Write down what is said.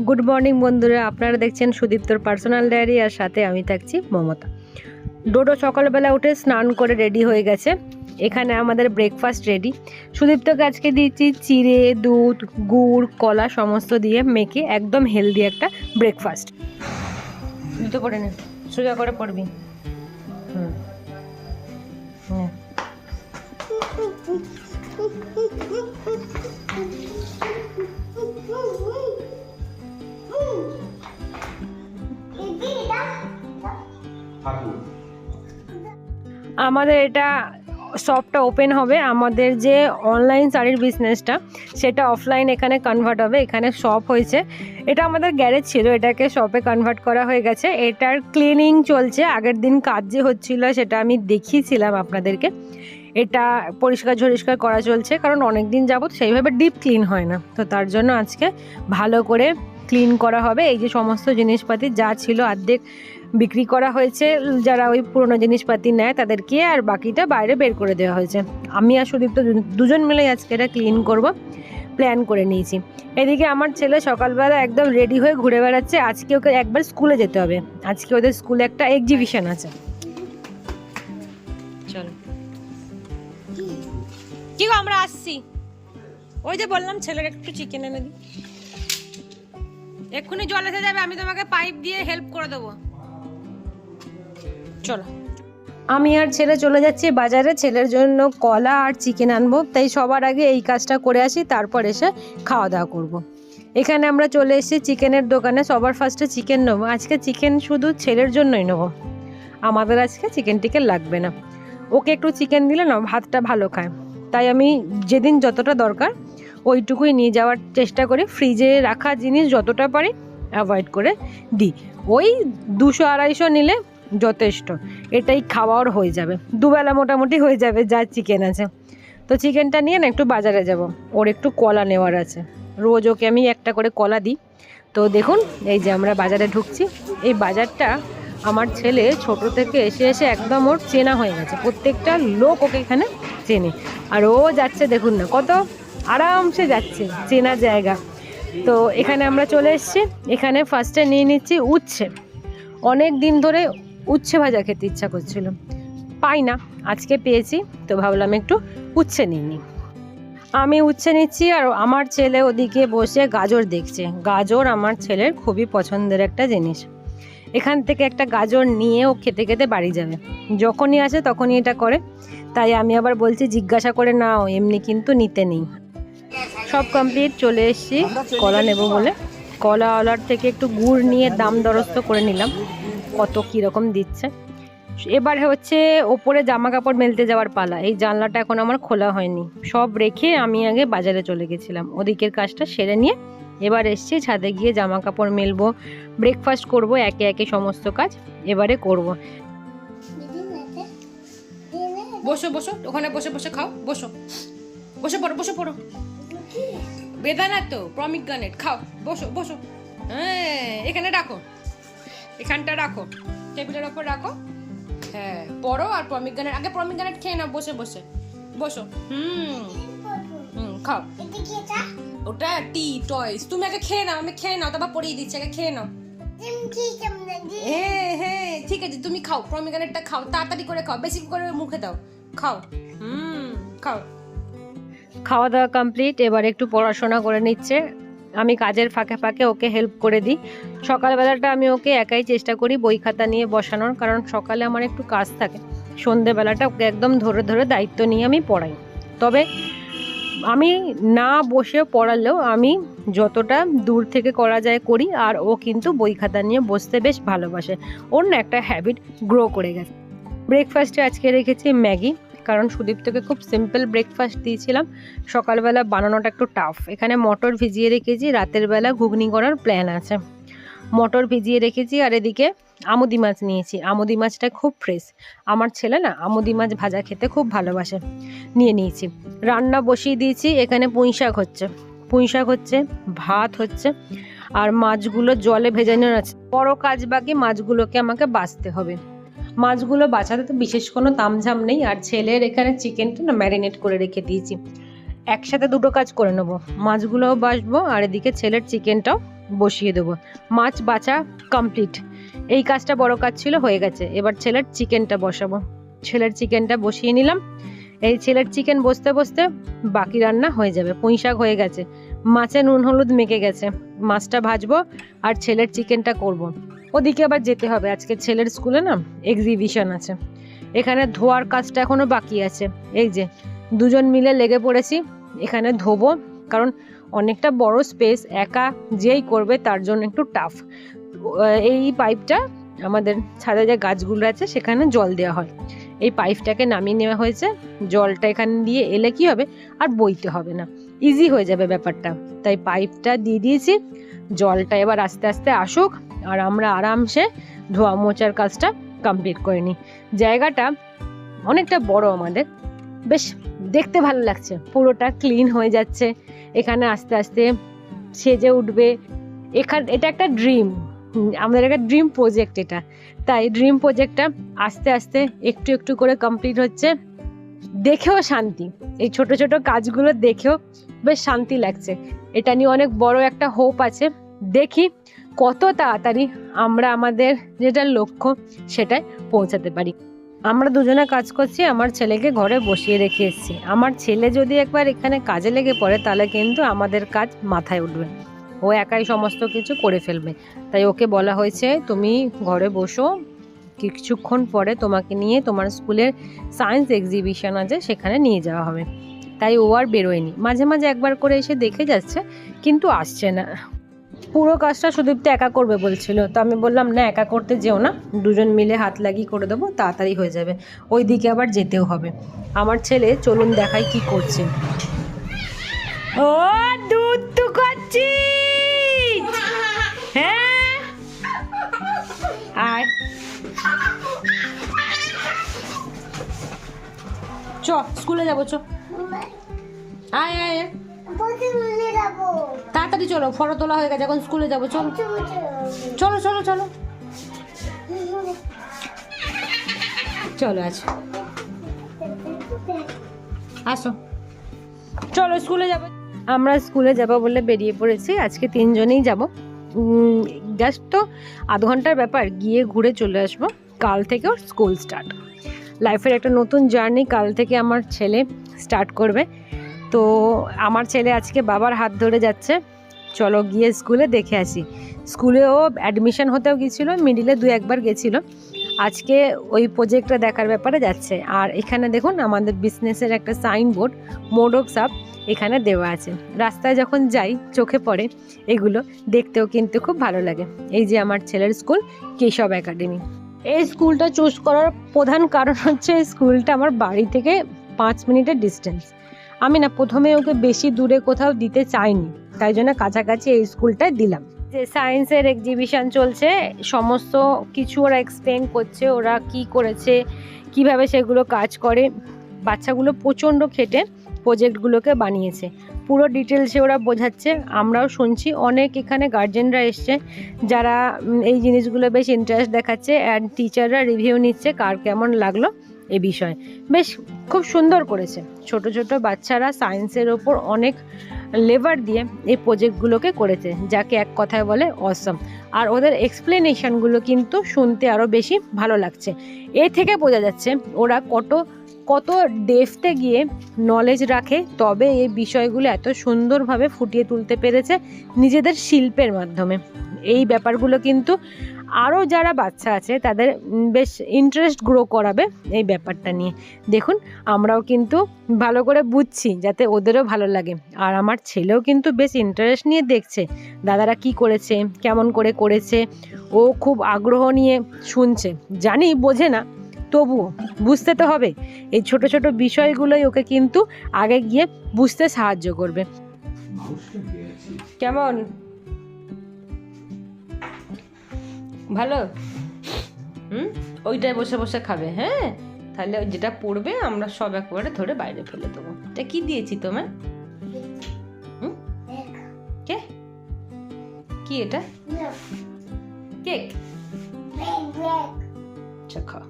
Good morning বন্ধুরা। আপনারা দেখছেন সুদীপ্তর পার্সোনাল ডায়েরি আর সাথে আমি থাকছি মমতা। ডোডো সকালবেলা উঠে স্নান করে রেডি হয়ে গেছে। এখানে আমাদের ব্রেকফাস্ট রেডি সুদীপ্তকে আজকে দিয়েছি চিড়ে, দুধ, গুড়, কলা, সমস্ত দিয়ে মেখে একদম হেলদি একটা ব্রেকফাস্ট জুতো পরে নে। সোজা করে পড়বি। হুম। নে। আমাদের এটা শপটা ওপেন হবে। আমাদের যে অনলাইন শাড়ির বিজনেসটা সেটা অফলাইন এখানে কনভার্ট হবে। এখানে শপ হয়েছে। এটা আমাদের গ্যারেজ ছিল। এটাকে শপে কনভার্ট করা হয়ে গেছে। এটার ক্লিনিং চলছে। আগের দিন কাজ যে হচ্ছিল, সেটা আমি দেখিয়েছিলাম আপনাদেরকে। এটা পরিষ্কার ঝরিষ্কার করা চলছে। কারণ অনেক দিন যাবত সেইভাবে ডিপ ক্লিন হয় না। তো তার জন্য আজকে ভালো করে ক্লিন করা হবে। এই যে সমস্ত জিনিসপাতি যা ছিল অর্ধেক বিক্রি করা হয়েছে, যারা ওই পুরনো জিনিসপাতি নেয় তাদেরকে আর বাকিটা বাইরে বের করে দেওয়া হয়েছে। আমি আর সুদীপ্ত দুজন মিলে আজকে এটা ক্লিন করব প্ল্যান করে নিয়েছি। এদিকে আমার ছেলে সকালবেলা একদম রেডি হয়ে ঘুরে বেড়াচ্ছে। আজকে ওকে একবার স্কুলে যেতে হবে। আজকে ওদের স্কুলে একটা এক্সিবিশন আছে। চলো। কি আমরা আসছি। ওই যে বললাম ছেলের একটু চিকেন এনে দিই। এক্ষুনি জল এসে যাবে, আমি তোমাকে পাইপ দিয়ে হেল্প করে দেবো। চলো। আমি আর ছেলে চলে যাচ্ছি বাজারে, ছেলের জন্য কলা আর চিকেন আনব। তাই সবার আগে এই কাজটা করে আসি, তারপর এসে খাওয়া দাওয়া করব। এখানে আমরা চলে এসেছি চিকেনের দোকানে, সবার ফার্স্টে চিকেন নেব। আজকে চিকেন শুধু ছেলের জন্যই নেব। আমাদের আজকে চিকেন টিকেন লাগবে না। ওকে একটু চিকেন দিলে না, ভাতটা ভালো খায়। তাই আমি যেদিন যতটা দরকার ওইটুকুই নিয়ে যাওয়ার চেষ্টা করি। ফ্রিজে রাখা জিনিস যতটা পারি অ্যাভয়েড করে দিই। ওই দুশো আড়াইশো নিলে যথেষ্ট। এটাই খাওয়ার হয়ে যাবে। দুবেলা মোটামুটি হয়ে যাবে যা চিকেন আছে। তো চিকেনটা নিয়ে না একটু বাজারে যাব। ওর একটু কলা নেওয়ার আছে। রোজ ওকে আমি একটা করে কলা দিই। তো দেখুন, এই যে আমরা বাজারে ঢুকছি। এই বাজারটা আমার ছেলে ছোট থেকে এসে এসে একদম ওর চেনা হয়ে গেছে। প্রত্যেকটা লোক ওকে এখানে চেনে। আর ও যাচ্ছে, দেখুন না কত আরামসে যাচ্ছে, চেনা জায়গা। তো এখানে আমরা চলে এসেছি। এখানে ফার্স্টে নিয়ে নিচ্ছি উচ্ছে। অনেক দিন ধরে উচ্ছে ভাজা খেতে ইচ্ছা করছিল। পাই না, আজকে পেয়েছি, তো ভাবলাম একটু উচ্ছে নিয়ে নিই। আমি উচ্ছে নিচ্ছি আর আমার ছেলে ওদিকে বসে গাজর দেখছে। গাজর আমার ছেলের খুবই পছন্দের একটা জিনিস। এখান থেকে একটা গাজর নিয়ে ও খেতে খেতে বাড়ি যাবে। যখনই আসে তখনই এটা করে। তাই আমি আবার বলছি, জিজ্ঞাসা করে নাও, এমনি কিন্তু নিতে নেই। সব কমপ্লিট চলে এসেছি কলা নেব বলে। কলাওয়ালার থেকে একটু গুড় নিয়ে দাম দরস্ত করে নিলাম, কত কীরকম দিচ্ছে। এবার হচ্ছে ওপরে জামা কাপড় মেলতে যাওয়ার পালা, এই জানলাটা এখন আমার খোলা হয়নি। সব রেখে আমি আগে বাজারে চলে গেছিলাম, ওদিকের কাজটা সেরে নিয়ে এবার এসছি ছাদে গিয়ে জামা কাপড় মেলবো ব্রেকফাস্ট করব, একে একে সমস্ত কাজ এবারে করব। বসো বসো, ওখানে বসে বসে খাও, বসো। বসে পড়ো বসে পড়ো। বেদানা তো প্রমিগ্রানেট খাও, বসো বসো। হ্যাঁ এখানে রাখো। এখানটা রাখো। টেবিলের ওপর রাখো। হ্যাঁ পড়ো আর প্রমিগ্রানেট আগে প্রমিগ্রানেট খেয়ে নাও, বসে বসে। বসো। হুম। হুম, খাও। ওটা টি, টয়স। তুমি আগে খেয়ে নাও, আমি খেয়ে নাও, তারপর পরিয়ে দিচ্ছি, আগে খেয়ে নাও। হ্যাঁ হ্যাঁ ঠিক আছে, তুমি খাও। প্রমিগ্রানেটটা খাও, তাড়াতাড়ি করে খাও, বেশি করে মুখে দাও। খাও। হুম, খাও। খাওয়া দাওয়া কমপ্লিট এবার একটু পড়াশোনা করে নিচ্ছে। আমি কাজের ফাঁকে ফাঁকে ওকে হেল্প করে দিই। সকালবেলাটা আমি ওকে একাই চেষ্টা করি বই খাতা নিয়ে বসানোর, কারণ সকালে আমার একটু কাজ থাকে। সন্ধেবেলাটা ওকে একদম ধরে ধরে দায়িত্ব নিয়ে আমি পড়াই। তবে আমি না বসে পড়ালেও আমি যতটা দূর থেকে করা যায় করি, আর ও কিন্তু বই খাতা নিয়ে বসতে বেশ ভালোবাসে। ওর না একটা হ্যাবিট গ্রো করে গেছে। ব্রেকফাস্টে আজকে রেখেছি ম্যাগি। কারণ সুদীপ্তকে খুব সিম্পল ব্রেকফাস্ট দিয়েছিলাম। সকালবেলা বানানোটা একটু টাফ এখানে মটর ভিজিয়ে রেখেছি, রাতের বেলা ঘুগনি করার প্ল্যান আছে। মটর ভিজিয়ে রেখেছি আর এদিকে আমুদি মাছ নিয়েছি। আমুদি মাছটা খুব ফ্রেশ আমার ছেলে না, আমুদি মাছ ভাজা খেতে খুব ভালোবাসে। নিয়ে নিয়েছি। রান্না বসিয়ে দিয়েছি, এখানে পুঁই শাক হচ্ছে। পুঁই শাক হচ্ছে, ভাত হচ্ছে, আর মাছগুলো জলে ভেজানোর আছে। বড় কাজ বাকি, মাছগুলোকে আমাকে বাছতে হবে। মাছগুলো বাঁচাতে তো বিশেষ কোনো তামঝাম নেই, আর ছেলের এখানে চিকেনটা না ম্যারিনেট করে রেখে দিয়েছি। একসাথে দুটো কাজ করে নেব। মাছগুলোও বাসবো, আর এদিকে ছেলের চিকেনটাও বসিয়ে দেবো। মাছ বাছা কমপ্লিট। এই কাজটা বড় কাজ ছিল, হয়ে গেছে। এবার ছেলের চিকেনটা বসাবো। ছেলের চিকেনটা বসিয়ে নিলাম। এই ছেলের চিকেন বসতে বসতে বাকি রান্না হয়ে যাবে। পুঁই শাক হয়ে গেছে। মাছে নুন হলুদ মেখে গেছে। মাছটা ভাজবো, আর ছেলের চিকেনটা করব। ওদিকে আবার যেতে হবে। আজকে ছেলের স্কুলে না এক্সিবিশন আছে। এখানে ধোয়ার কাজটা এখনও বাকি আছে। এই যে, দুজন মিলে লেগে পড়েছি। এখানে ধোবো, কারণ অনেকটা বড় স্পেস একা যেই করবে তার জন্য একটু টাফ এই পাইপটা আমাদের ছাদে যে গাছগুলো আছে, সেখানে জল দেওয়া হয়। এই পাইপটাকে নামিয়ে নেওয়া হয়েছে। জলটা এখানে দিয়ে এলে কি হবে? আর বইতে হবে না। ইজি হয়ে যাবে ব্যাপারটা। তাই পাইপটা দিয়ে দিয়েছি। জলটা এবার আস্তে আস্তে আসুক আর আমরা আরামসে ধোয়া মোচার কাজটা কমপ্লিট করে নিই। জায়গাটা অনেকটা বড় আমাদের। বেশ, দেখতে ভালো লাগছে। পুরোটা ক্লিন হয়ে যাচ্ছে। এখানে আস্তে আস্তে সেজে উঠবে। এখান, এটা একটা ড্রিম আমাদের একটা ড্রিম প্রজেক্ট এটা। তাই ড্রিম প্রজেক্টটা আস্তে আস্তে একটু একটু করে কমপ্লিট হচ্ছে। দেখেও শান্তি। এই ছোট ছোট কাজগুলো দেখেও বেশ শান্তি লাগছে। এটা নিয়ে অনেক বড় একটা হোপ আছে। দেখি কত তাড়াতাড়ি আমরা আমাদের যেটা লক্ষ্য সেটায় পৌঁছাতে পারি। আমরা দুজনে কাজ করছি, আমার ছেলেকে ঘরে বসিয়ে রেখে এসেছি। আমার ছেলে যদি একবার এখানে কাজে লেগে পড়ে, তাহলে কিন্তু আমাদের কাজ মাথায় উঠবে। ও একাই সমস্ত কিছু করে ফেলবে। তাই ওকে বলা হয়েছে, তুমি ঘরে বসো কিছুক্ষণ পরে তোমাকে নিয়ে তোমার স্কুলের সায়েন্স এক্সিবিশন আছে, সেখানে নিয়ে যাওয়া হবে। তাই ও আর বেরোয়নি। মাঝে মাঝে একবার করে এসে দেখে যাচ্ছে, কিন্তু আসছে না। পুরো কাজটা সুদীপ্ত একা করবে বলছিল। তো আমি বললাম, না, একা করতে যেও না। দুজন মিলে হাত লাগিয়ে করে দেবো, তাড়াতাড়ি হয়ে যাবে। ওই দিকে আবার যেতেও হবে। আমার ছেলে, চলুন দেখাই কি করছে। ও, দুধ তো করছি হ্যাঁ? আর চ, স্কুলে যাব, চ। আয় আয়। তাড়াতাড়ি চলো, ফটো তোলা হয়ে গেছে, এখন স্কুলে যাব, চলো। চলো চলো চলো। চলো আছো আসো। চলো, স্কুলে যাব। আমরা স্কুলে যাব বলে বেরিয়ে পড়েছি, আজকে তিনজনেই যাব। জাস্ট তো আধ ঘণ্টার ব্যাপার, গিয়ে ঘুরে চলে আসব, কাল থেকে ওর স্কুল স্টার্ট লাইফের একটা নতুন জার্নি কাল থেকে আমার ছেলে স্টার্ট করবে। তো আমার ছেলে আজকে বাবার হাত ধরে যাচ্ছে। চলো গিয়ে স্কুলে দেখে আসি। স্কুলেও অ্যাডমিশন হতেও গিয়েছিল মিডিলে দু একবার গেছিল। আজকে ওই প্রজেক্টটা দেখার ব্যাপারে যাচ্ছে। আর এখানে দেখুন আমাদের বিজনেসের একটা সাইনবোর্ড মোডক সাপ এখানে দেওয়া আছে। রাস্তায় যখন যাই, চোখে পড়ে এগুলো, দেখতেও কিন্তু খুব ভালো লাগে। এই যে আমার ছেলের স্কুল, কেশব একাডেমি। এই স্কুলটা চুজ করার প্রধান কারণ হচ্ছে এই স্কুলটা আমার বাড়ি থেকে পাঁচ মিনিটের ডিস্টেন্স আমি না প্রথমে ওকে বেশি দূরে কোথাও দিতে চাইনি, তাই জন্য কাছাকাছি এই স্কুলটায় দিলাম। যে সায়েন্সের এক্সিবিশন চলছে, সমস্ত কিছু ওরা এক্সপ্লেন করছে, ওরা কি করেছে, কীভাবে সেগুলো কাজ করে, বাচ্চাগুলো প্রচণ্ড খেটে প্রজেক্টগুলোকে বানিয়েছে। পুরো ডিটেলসে ওরা বোঝাচ্ছে, আমরাও শুনছি। অনেক এখানে গার্জেনরা এসছে যারা এই জিনিসগুলো বেশ ইন্টারেস্ট দেখাচ্ছে অ্যান্ড টিচাররা রিভিউ নিচ্ছে কার কেমন লাগল এ বিষয়ে। বেশ খুব সুন্দর করেছে। ছোট ছোট বাচ্চারা সায়েন্সের ওপর অনেক লেবার দিয়ে এই প্রজেক্টগুলোকে করেছে, যাকে এক কথায় বলে অসম আর ওদের এক্সপ্লেনেশনগুলো কিন্তু শুনতে আরও বেশি ভালো লাগছে। এ থেকে বোঝা যাচ্ছে ওরা কত কত ডেফতে গিয়ে নলেজ রাখে, তবে এই বিষয়গুলো এত সুন্দরভাবে ফুটিয়ে তুলতে পেরেছে নিজেদের শিল্পের মাধ্যমে। এই ব্যাপারগুলো কিন্তু আরও যারা বাচ্চা আছে, তাদের বেশ ইন্টারেস্ট গ্রো করাবে এই ব্যাপারটা নিয়ে। দেখুন, আমরাও কিন্তু ভালো করে বুঝছি যাতে ওদেরও ভালো লাগে। আর আমার ছেলেও কিন্তু বেশ ইন্টারেস্ট নিয়ে দেখছে, দাদারা কি করেছে, কেমন করে করেছে, ও খুব আগ্রহ নিয়ে শুনছে। জানি, বোঝে না। তবুও বুঝতে তো হবে এই ছোট ছোট বিষয়গুলোই ওকে কিন্তু আগে গিয়ে বুঝতে সাহায্য করবে। কেমন? ভালো? হুম? ওইটাই বসে বসে খাবে হ্যাঁ? তাহলে যেটা পড়বে আমরা সব একবারে ধরে বাইরে ফেলে দেবো। এটা কি দিয়েছি তোমায়? হুম? কে? কি এটা? কেক? আচ্ছা খাও।